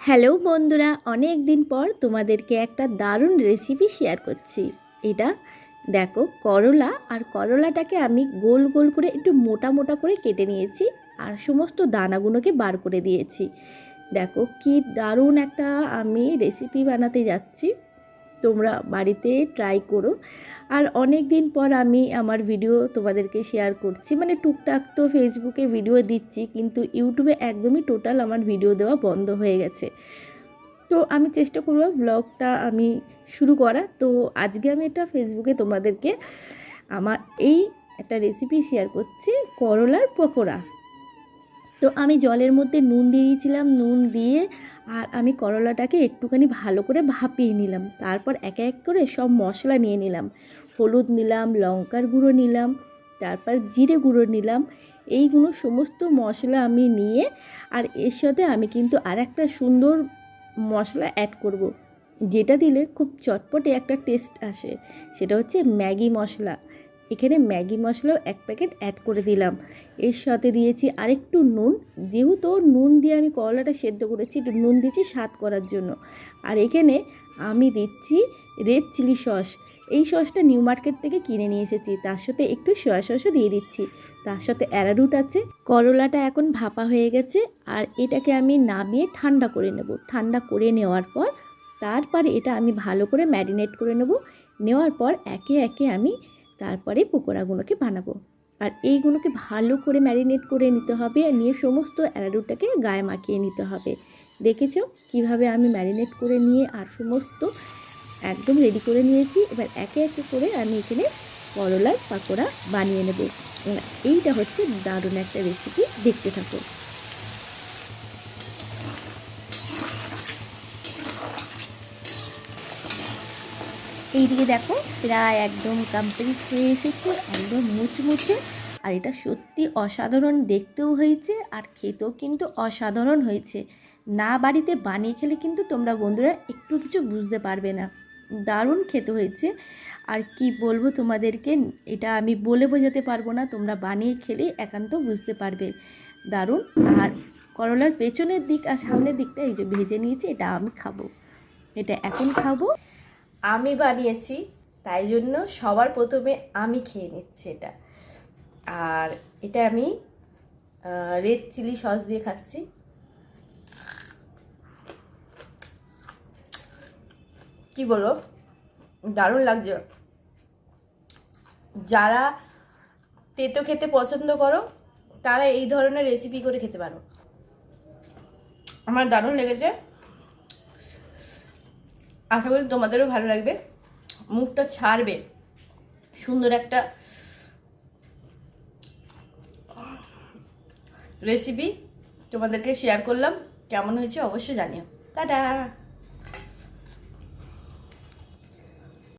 Hello বন্ধুরা, অনেক দিন পর তোমাদেরকে একটা দারুণ রেসিপি শেয়ার করছি। এটা দেখো, করলা আর করলাটাকে আমি গোল গোল করে একটু মোটা মোটা করে কেটে নিয়েছি আর সমস্ত দানাগুলোকে বার করে দিয়েছি। দেখো কি দারুণ একটা আমি রেসিপি বানাতে যাচ্ছি। তোমরা বাড়িতে ট্রাই করো। আর অনেক দিন পর আমি আমার ভিডিও তোমাদেরকে শেয়ার করছি। মানে টুকটাক তো ফেসবুকে ভিডিও দিচ্ছি, কিন্তু ইউটিউবে একদমই টোটাল আমার ভিডিও দেওয়া বন্ধ হয়ে গেছে। তো আমি চেষ্টা করব ব্লগটা আমি শুরু করা তো আজকে আমি এটা ফেসবুকে তোমাদেরকে আমার এই একটা রেসিপি শেয়ার করছি, করলার পকোড়া। তো আমি জলের মধ্যে নুন দিয়ে দিয়েছিলাম, নুন দিয়ে আর আমি করলাটাকে একটুখানি ভালো করে ভাপিয়ে নিলাম। তারপর এক এক করে সব মশলা নিয়ে নিলাম। হলুদ নিলাম, লঙ্কার গুঁড়ো নিলাম, তারপর জিরে গুঁড়ো নিলাম। এইগুলো সমস্ত মশলা আমি নিয়ে আর এর সাথে আমি কিন্তু আর একটা সুন্দর মশলা অ্যাড করব। যেটা দিলে খুব চটপটে একটা টেস্ট আসে। সেটা হচ্ছে ম্যাগি মশলা। এখানে ম্যাগি মশলাও এক প্যাকেট অ্যাড করে দিলাম। এর সাথে দিয়েছি আরেকটু নুন। যেহেতু নুন দিয়ে আমি করলাটা সেদ্ধ করেছি, একটু নুন দিচ্ছি স্বাদ করার জন্য। আর এখানে আমি দিচ্ছি রেড চিলি সস এই সসটা নিউ মার্কেট থেকে কিনে নিয়ে এসেছি। তার সাথে একটু সয়া সসও দিয়ে দিচ্ছি। তার সাথে অ্যারারুট আছে। করলাটা এখন ভাপা হয়ে গেছে। আর এটাকে আমি নামিয়ে ঠান্ডা করে নেব। ঠান্ডা করে নেওয়ার পর, তারপর এটা আমি ভালো করে ম্যারিনেট করে নেব। নেওয়ার পর একে একে আমি তারপরে পকোড়াগুলোকে বানাবো। আর এইগুলোকে ভালো করে ম্যারিনেট করে নিতে হবে আর নিয়ে সমস্ত অ্যারারুটটাকে গায়ে মাখিয়ে নিতে হবে। দেখেছ কীভাবে আমি ম্যারিনেট করে নিয়ে আর সমস্ত একদম রেডি করে নিয়েছি? এবার একে একে করে আমি এখানে করলার পাকোড়া বানিয়ে নেব। এইটা হচ্ছে দারুণ একটা রেসিপি দেখতে থাকো। এইদিকে দেখো, প্রায় একদম কমপ্লিট হয়ে এসেছে, একদম মুচমুচে। আর এটা সত্যি অসাধারণ দেখতেও হয়েছে, আর খেতেও কিন্তু অসাধারণ হয়েছে। না বাড়িতে বানিয়ে খেলে কিন্তু তোমরা বন্ধুরা একটু কিছু বুঝতে পারবে না। দারুণ খেতে হয়েছে। আর কি বলব তোমাদেরকে, এটা আমি বলে বোঝাতে পারব না, তোমরা বানিয়ে খেলে একান্ত বুঝতে পারবে। দারুণ। আর করলার পেছনের দিক আর সামনের দিকটা এই যে ভেজে নিয়েছি, এটা আমি খাব। এটা এখন খাব। আমি বানিয়েছি, তাই জন্য সবার প্রথমে আমি খেয়ে নিচ্ছি এটা। আর এটা আমি রেড চিলি সস দিয়ে খাচ্ছি। কি বলব? দারুণ লাগছে। যারা তেতো খেতে পছন্দ করো, তারা এই ধরনের রেসিপি করে খেতে পারো। আমার দারুণ লেগেছে। আশা করি তোমাদেরও ভালো লাগবে। মুখটা ছাড়বে। সুন্দর একটা রেসিপি তোমাদেরকে শেয়ার করলাম। কেমন হয়েছে অবশ্যই জানিও। টাটা!